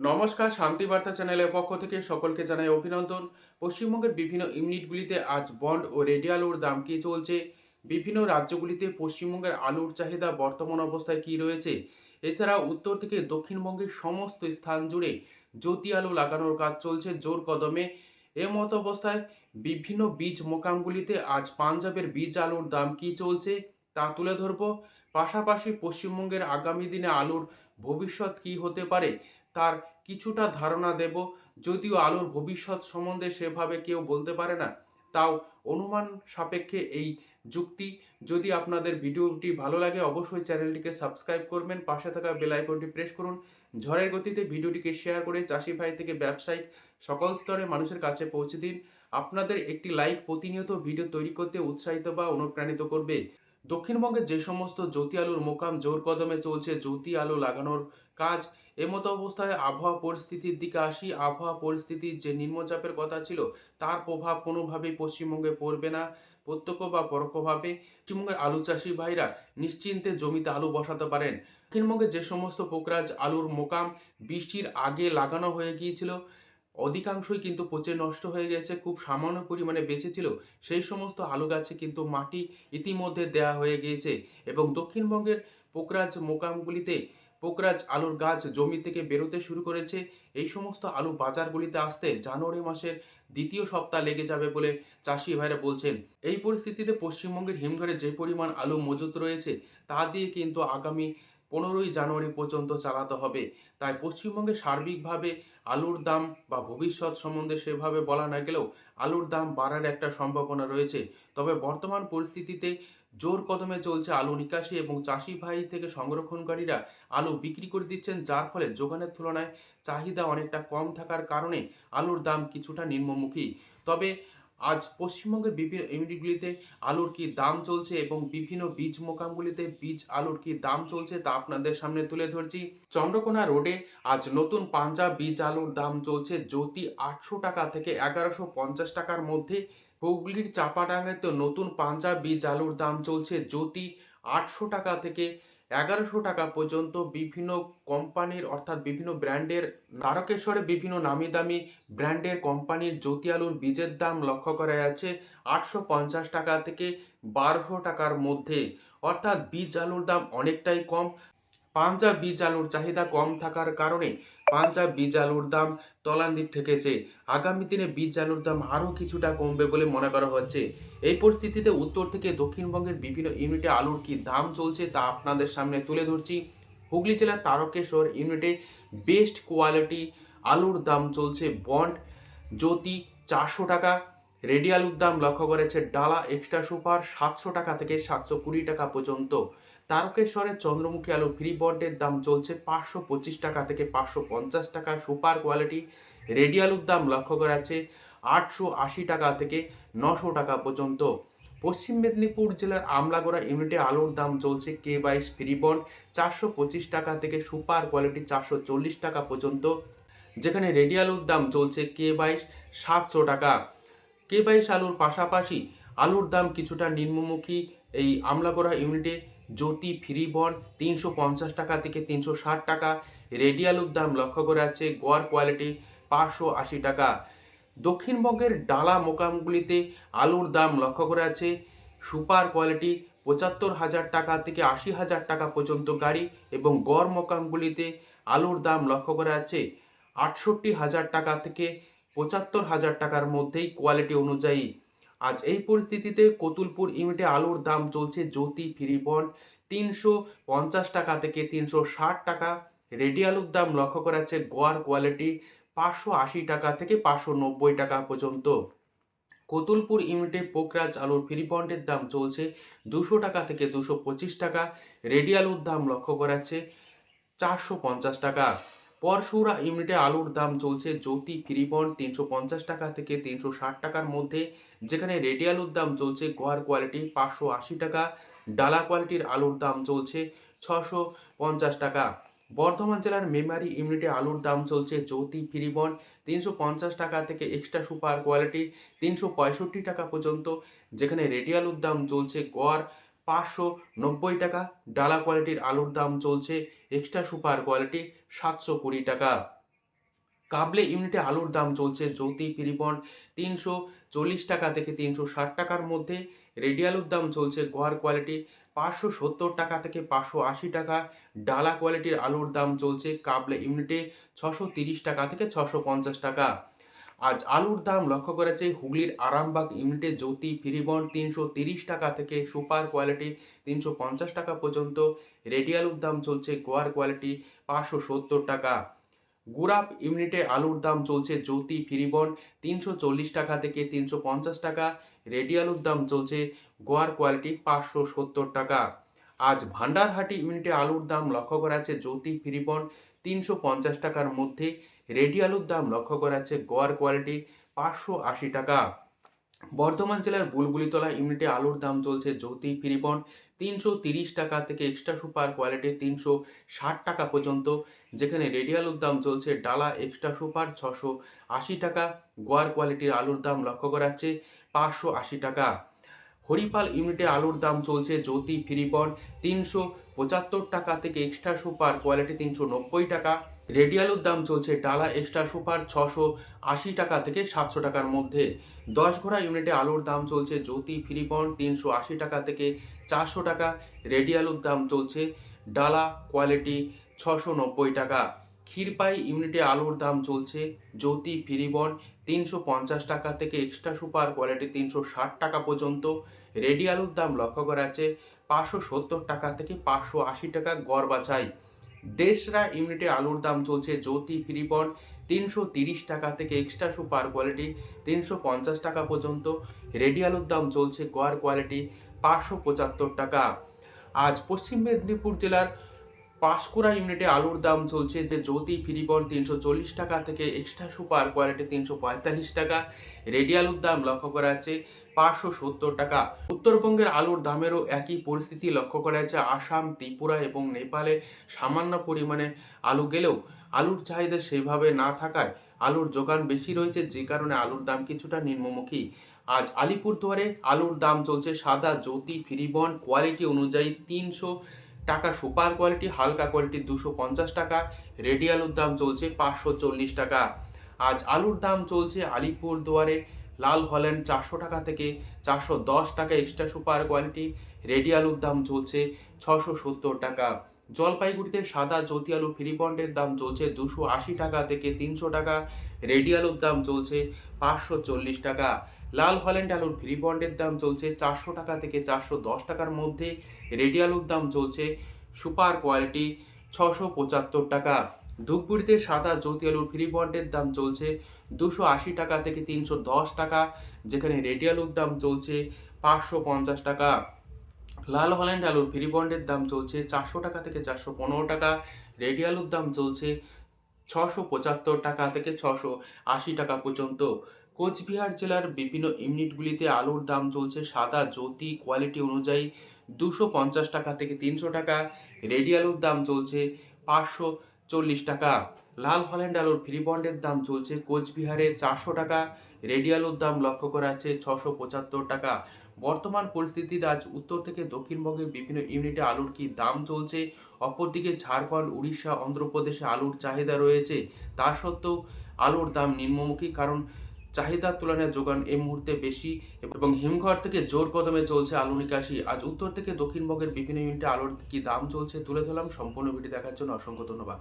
নমস্কার, শান্তি বার্তা চ্যানেলের পক্ষ থেকে সকলকে জানাই অভিনন্দন। পশ্চিমবঙ্গের বিভিন্ন ইউনিটগুলিতে আজ বন্ড ও রেডি আলুর দাম কি চলছে? বিভিন্ন রাজ্যগুলিতে পশ্চিমবঙ্গের আলুর চাহিদা, বর্তমান অবস্থায় কি রয়েছে? এছাড়া উত্তর থেকে দক্ষিণবঙ্গের সমস্ত স্থান জুড়ে জ্যোতি আলু লাগানোর কাজ চলছে জোর কদমে। এ মতো অবস্থায় বিভিন্ন বীজ মোকামগুলিতে আজ পাঞ্জাবের বীজ আলুর দাম কি চলছে তা তুলে ধরবো। পাশাপাশি পশ্চিমবঙ্গের আগামী দিনে আলুর ভবিষ্যৎ কি হতে পারে তার কিছুটা ধারণা দেব, যদিও আলুর ভবিষ্যৎ সম্বন্ধে সেভাবে কেউ বলতে পারে না। তাও অনুমান সাপেক্ষে এই যুক্তি। যদি আপনাদের ভিডিওটি ভালো লাগে, অবশ্যই চ্যানেলটিকে সাবস্ক্রাইব করবেন। পাশে থাকা বেল আইকনটি প্রেস করুন। ঝড়ের গতিতে ভিডিওটিকে শেয়ার করে চাষি ভাই থেকে ব্যবসায়িক সকল স্তরে মানুষের কাছে পৌঁছে দিন। আপনাদের একটি লাইক প্রতিনিয়ত ভিডিও তৈরি করতে উৎসাহিত বা অনুপ্রাণিত করবে। দক্ষিণবঙ্গে যে সমস্ত জ্যোতি আলুর মোকাম জোর কদমে চলছে, জ্যোতি আলু লাগানোর কাজ। এমতো অবস্থায় আবহাওয়া পরিস্থিতির দিকে আসি। আবহাওয়া পরিস্থিতির যে নিম্নচাপের কথা ছিল, তার প্রভাব কোনোভাবেই পশ্চিমবঙ্গে পড়বে না, প্রত্যক্ষ বা পরোক্ষভাবে। পশ্চিমবঙ্গের আলু চাষি ভাইরা নিশ্চিন্তে জমিতে আলু বসাতে পারেন। দক্ষিণবঙ্গে যে সমস্ত পোকরাজ আলুর মোকাম বৃষ্টির আগে লাগানো হয়ে গিয়েছিল, অধিকাংশই কিন্তু পচে নষ্ট হয়ে গেছে, খুব সামান্য পরিমাণে বেঁচেছিল সেই সমস্ত আলু গাছে কিন্তু মাটি ইতিমধ্যে দেয়া হয়ে গিয়েছে এবং দক্ষিণবঙ্গের পোকরাজ মোকামগুলিতে পোকরাজ আলুর গাছ জমি থেকে বেরোতে শুরু করেছে। এই সমস্ত আলু বাজারগুলিতে আসতে জানুয়ারি মাসের দ্বিতীয় সপ্তাহ লেগে যাবে বলে চাষি ভাইরা বলছেন। এই পরিস্থিতিতে পশ্চিমবঙ্গের হিমঘরে যে পরিমাণ আলু মজুত রয়েছে, তা দিয়ে কিন্তু আগামী পনেরোই জানুয়ারি পর্যন্ত চালাতে হবে। তাই পশ্চিমবঙ্গে সার্বিকভাবে আলুর দাম বা ভবিষ্যৎ সম্বন্ধে সেভাবে বলা না গেলেও আলুর দাম বাড়ার একটা সম্ভাবনা রয়েছে। তবে বর্তমান পরিস্থিতিতে জোর কদমে চলছে আলু নিকাশি এবং চাষি ভাই থেকে সংরক্ষণকারীরা আলু বিক্রি করে দিচ্ছেন, যার ফলে যোগানের তুলনায় চাহিদা অনেকটা কম থাকার কারণে আলুর দাম কিছুটা নিম্নমুখী। তবে আজ পশ্চিমবঙ্গের বিভিন্ন ইউনিটগুলিতে আলুর কি দাম চলছে এবং বিভিন্ন বীজ মোকামগুলিতে বীজ আলুর কি দাম চলছে তা আপনাদের সামনে তুলে ধরছি। চন্দ্রকোনা রোডে আজ নতুন পাঞ্জাব বীজ আলুর দাম চলছে জ্যোতি আটশো টাকা থেকে এগারোশো পঞ্চাশ টাকার মধ্যে। হুগলির চাপাডাঙ্গাতে নতুন পাঞ্জাব বীজ আলুর দাম চলছে জ্যোতি আটশো টাকা থেকে এগারোশো টাকা পর্যন্ত বিভিন্ন কোম্পানির, অর্থাৎ বিভিন্ন ব্র্যান্ডের তারকেশ্বরে বিভিন্ন নামি দামি ব্র্যান্ডের কোম্পানির জ্যোতি আলুর বীজের দাম লক্ষ্য করা যাচ্ছে আটশো পঞ্চাশ টাকা থেকে বারোশো টাকার মধ্যে। অর্থাৎ বীজ আলুর দাম অনেকটাই কম। পাঞ্জাব বীজ আলুর চাহিদা কম থাকার কারণে পাঞ্জাব বীজ আলুর দাম তলান্দিক ঠেকেছে। আগামী দিনে বীজ আলুর দাম আরও কিছুটা কমবে বলে মনে করা হচ্ছে। এই পরিস্থিতিতে উত্তর থেকে দক্ষিণবঙ্গের বিভিন্ন ইউনিটে আলুর কি দাম চলছে তা আপনাদের সামনে তুলে ধরছি। হুগলি জেলার তারকেশ্বর ইউনিটে বেস্ট কোয়ালিটি আলুর দাম চলছে বন্ড জ্যোতি চারশো টাকা। রেডি আলুর দাম লক্ষ্য করেছে ডালা এক্সট্রা সুপার সাতশো টাকা থেকে সাতশো কুড়ি টাকা পর্যন্ত। তারকেশ্বরের চন্দ্রমুখী আলু ফ্রি বন্ডের দাম চলছে পাঁচশো পঁচিশ টাকা থেকে পাঁচশো পঞ্চাশ টাকা সুপার কোয়ালিটি। রেডি আলুর দাম লক্ষ্য করা আছে আটশো আশি টাকা থেকে নশো টাকা পর্যন্ত। পশ্চিম মেদিনীপুর জেলার আমলাগোড়া ইউনিটে আলুর দাম চলছে কে বাইশ ফ্রি বন্ড চারশো পঁচিশ টাকা থেকে সুপার কোয়ালিটি চারশো চল্লিশ টাকা পর্যন্ত। যেখানে রেডি আলুর দাম চলছে কে বাইশ সাতশো টাকা। কে বাইশ আলুর পাশাপাশি আলুর দাম কিছুটা নিম্নমুখী? এই আমলাগোড়া ইউনিটে জ্যোতি ফ্রি বন্ড তিনশো পঞ্চাশ টাকা থেকে তিনশো ষাট টাকা। রেডি আলুর দাম লক্ষ্য করা আছে গোয়ার কোয়ালিটি পাঁচশো আশি টাকা। দক্ষিণবঙ্গের ডালা মোকামগুলিতে আলুর দাম লক্ষ্য করা আছে সুপার কোয়ালিটি পঁচাত্তর হাজার টাকা থেকে আশি হাজার টাকা পর্যন্ত গাড়ি এবং গড় মোকামগুলিতে আলুর দাম লক্ষ্য করা আছে আটষট্টি হাজার টাকা থেকে পঁচাত্তর হাজার টাকার মধ্যেই কোয়ালিটি অনুযায়ী। আজ এই পরিস্থিতিতে কতুলপুর ইউনিটে আলুর দাম চলছে জ্যোতি ফ্রি তিনশো পঞ্চাশ টাকা থেকে তিনশো ষাট টাকা। রেডি আলুর দাম লক্ষ্য করা যাচ্ছে গোয়ার কোয়ালিটি পাঁচশো আশি টাকা থেকে পাঁচশো নব্বই টাকা পর্যন্ত। কতুলপুর ইউনিটে পোকরাজ আলুর ফ্রি বন্ডের দাম চলছে দুশো টাকা থেকে দুশো পঁচিশ টাকা। রেডি আলুর দাম লক্ষ্য করা চারশো পঞ্চাশ টাকা। পরশুরা ইউনিটে আলুর দাম চলছে জ্যোতি ফ্রিবন তিনশো পঞ্চাশ টাকা থেকে তিনশো ষাট টাকার মধ্যে, যেখানে রেডি আলুর দাম চলছে গোয়ার কোয়ালিটি পাঁচশো আশি টাকা, ডালা কোয়ালিটির আলুর দাম চলছে ছশো পঞ্চাশ টাকা। বর্ধমান জেলার মেমারি ইউনিটে আলুর দাম চলছে জ্যোতি ফ্রিবন তিনশো পঞ্চাশ টাকা থেকে এক্সট্রা সুপার কোয়ালিটি তিনশো পঁয়ষট্টি টাকা পর্যন্ত, যেখানে রেডি আলুর দাম চলছে গড় পাঁচশো নব্বই টাকা। ডালা কোয়ালিটির আলুর দাম চলছে এক্সট্রা সুপার কোয়ালিটি সাতশো কুড়ি টাকা। কাবলে ইউনিটে আলুর দাম চলছে জ্যোতি ফিরিবন তিনশো চল্লিশ টাকা থেকে তিনশো ষাট টাকার মধ্যে। রেডি আলুর দাম চলছে গোয়ার কোয়ালিটি পাঁচশো সত্তর টাকা থেকে পাঁচশো আশি টাকা। ডালা কোয়ালিটির আলুর দাম চলছে কাবলে ইউনিটে ছশো তিরিশ টাকা থেকে ছশো পঞ্চাশ টাকা। আজ আলুর দাম লক্ষ্য করেছে হুগলির আরামবাগ ইউনিটে জ্যোতি ফিরিবন তিনশো তিরিশ টাকা থেকে সুপার কোয়ালিটি তিনশো পঞ্চাশ টাকা পর্যন্ত। রেডি আলুর দাম চলছে গোয়ার কোয়ালিটি পাঁচশো সত্তর টাকা। গুরাপ ইউনিটে আলুর দাম চলছে জ্যোতি ফিরিবন তিনশো চল্লিশ টাকা থেকে তিনশো পঞ্চাশ টাকা। রেডি আলুর দাম চলছে গোয়ার কোয়ালিটি পাঁচশো সত্তর টাকা। আজ ভান্ডারহাটি ইউনিটে আলুর দাম লক্ষ্য করা আছে জ্যোতি ফিরিবন তিনশো পঞ্চাশ টাকার মধ্যে রেডি আলুর দাম লক্ষ্য করা আছে গোয়ার কোয়ালিটি পাঁচশো আশি টাকা। বর্ধমান জেলার বুলবুলিতলা ইউনিটে আলুর দাম চলছে জ্যোতি ফিরিপন তিনশো তিরিশ টাকা থেকে এক্সট্রা সুপার কোয়ালিটি তিনশো ষাট টাকা পর্যন্ত। যেখানে রেডি আলুর দাম চলছে ডালা এক্সট্রা সুপার ছশো আশি টাকা। গোয়ার কোয়ালিটির আলুর দাম লক্ষ্য করা যাচ্ছে পাঁচশো আশি টাকা। হরিপাল ইউনিটে আলুর দাম চলছে জ্যোতি ফিরিবন তিনশো পঁচাত্তর টাকা থেকে এক্সট্রা সুপার, কোয়ালিটি তিনশো নব্বই টাকা। রেডি আলুর দাম চলছে ডালা এক্সট্রা সুপার, ছশো আশি টাকা থেকে সাতশো টাকার মধ্যে। দশ ঘোড়া ইউনিটে আলুর দাম চলছে জ্যোতি ফিরিবন তিনশো আশি টাকা থেকে চারশো টাকা। রেডি আলুর দাম চলছে ডালা, কোয়ালিটি ছশো নব্বই টাকা। ক্ষীরপাই ইউনিটে আলুর দাম চলছে, জ্যোতি ফিরিবন তিনশো পঞ্চাশ টাকা থেকে এক্সট্রা সুপার কোয়ালিটি তিনশো ষাট টাকা পর্যন্ত। রেডি আলুর দাম লক্ষ্য করা আছে, পাঁচশো সত্তর টাকা থেকে পাঁচশো আশি টাকা গড় বাছাই। দেশরা ইউনিটে আলুর দাম চলছে, জ্যোতি ফিরিবন তিনশো তিরিশ টাকা থেকে এক্সট্রা সুপার কোয়ালিটি তিনশো পঞ্চাশ টাকা পর্যন্ত। রেডি আলুর দাম চলছে গড় কোয়ালিটি পাঁচশো পঁচাত্তর টাকা। আজ পশ্চিম মেদিনীপুর জেলার পাঁশকুড়া ইউনিটে আলুর দাম চলছে যে জ্যোতি ফিরিবন তিনশো চল্লিশ টাকা থেকে এক্সট্রা সুপার কোয়ালিটি তিনশো পঁয়তাল্লিশ টাকা। রেডি আলুর দাম লক্ষ্য করা যাচ্ছে পাঁচশো সত্তর টাকা। উত্তরবঙ্গের আলুর দামেরও একই পরিস্থিতি লক্ষ্য করা যাচ্ছে আসাম, ত্রিপুরা এবং নেপালে সামান্য পরিমাণে আলু গেলেও আলুর চাহিদা সেভাবে না থাকায় আলুর যোগান বেশি রয়েছে, যে কারণে আলুর দাম কিছুটা নিম্নমুখী। আজ আলিপুরদুয়ারে আলুর দাম চলছে সাদা, জ্যোতি ফিরিবন কোয়ালিটি অনুযায়ী তিনশো টাকা সুপার কোয়ালিটি, হালকা কোয়ালিটি দুশো পঞ্চাশ টাকা রেডি আলুর দাম চলছে পাঁচশো চল্লিশ টাকা। আজ আলুর দাম চলছে আলিপুর দুয়ারে, লাল হল্যান্ড চারশো টাকা থেকে চারশো দশ টাকা এক্সট্রা সুপার কোয়ালিটি রেডি আলুর দাম চলছে ছশো সত্তর টাকা। জলপাইগুড়িতে সাদা জ্যোতি আলু ফ্রি বন্ডের দাম চলছে দুশো আশি টাকা থেকে তিনশো টাকা। রেডি আলুর দাম চলছে পাঁচশো চল্লিশ টাকা। লাল হল্যান্ড আলুর ফ্রি বন্ডের দাম চলছে চারশো টাকা থেকে চারশো দশ টাকার মধ্যে। রেডি আলুর দাম চলছে সুপার কোয়ালিটি ছশো পঁচাত্তর টাকা। ধূপগুড়িতে সাদা জ্যোতি আলুর ফ্রি বন্ডের দাম চলছে দুশো আশি টাকা থেকে তিনশো দশ টাকা, যেখানে রেডি আলুর দাম চলছে পাঁচশো পঞ্চাশ টাকা। লাল হল্যান্ড আলুর ফ্রি বন্ডের দাম চলছে চারশো টাকা থেকে চারশো পনেরো টাকা, রেডি আলুর দাম চলছে ছশো পঁচাত্তর টাকা থেকে ছশো আশি টাকা পর্যন্ত। কোচবিহার জেলার বিভিন্ন ইউনিটগুলিতে আলুর দাম চলছে সাদা জ্যোতি কোয়ালিটি অনুযায়ী দুশো পঞ্চাশ টাকা থেকে তিনশো টাকা, রেডি আলুর দাম চলছে পাঁচশো চল্লিশ টাকা। লাল হল্যান্ড আলুর ফ্রি বন্ডের দাম চলছে কোচবিহারে চারশো টাকা, রেডি আলুর দাম লক্ষ্য করা আছে ছশো পঁচাত্তর টাকা। বর্তমান পরিস্থিতি আজ উত্তর থেকে দক্ষিণবঙ্গের বিভিন্ন ইউনিটে আলুর কি দাম চলছে? অপরদিকে ঝাড়খণ্ড, উড়িষ্যা, অন্ধ্রপ্রদেশে আলুর চাহিদা রয়েছে। তা সত্ত্বেও আলুর দাম নিম্নমুখী, কারণ চাহিদার তুলনায় যোগান এই মুহূর্তে বেশি এবং হিমঘর থেকে জোর কদমে চলছে আলু নিকাশি। আজ উত্তর থেকে দক্ষিণবঙ্গের বিভিন্ন ইউনিটে আলুর কি দাম চলছে তুলে ধরলাম। সম্পূর্ণ ভিডিও দেখার জন্য অসংখ্য ধন্যবাদ।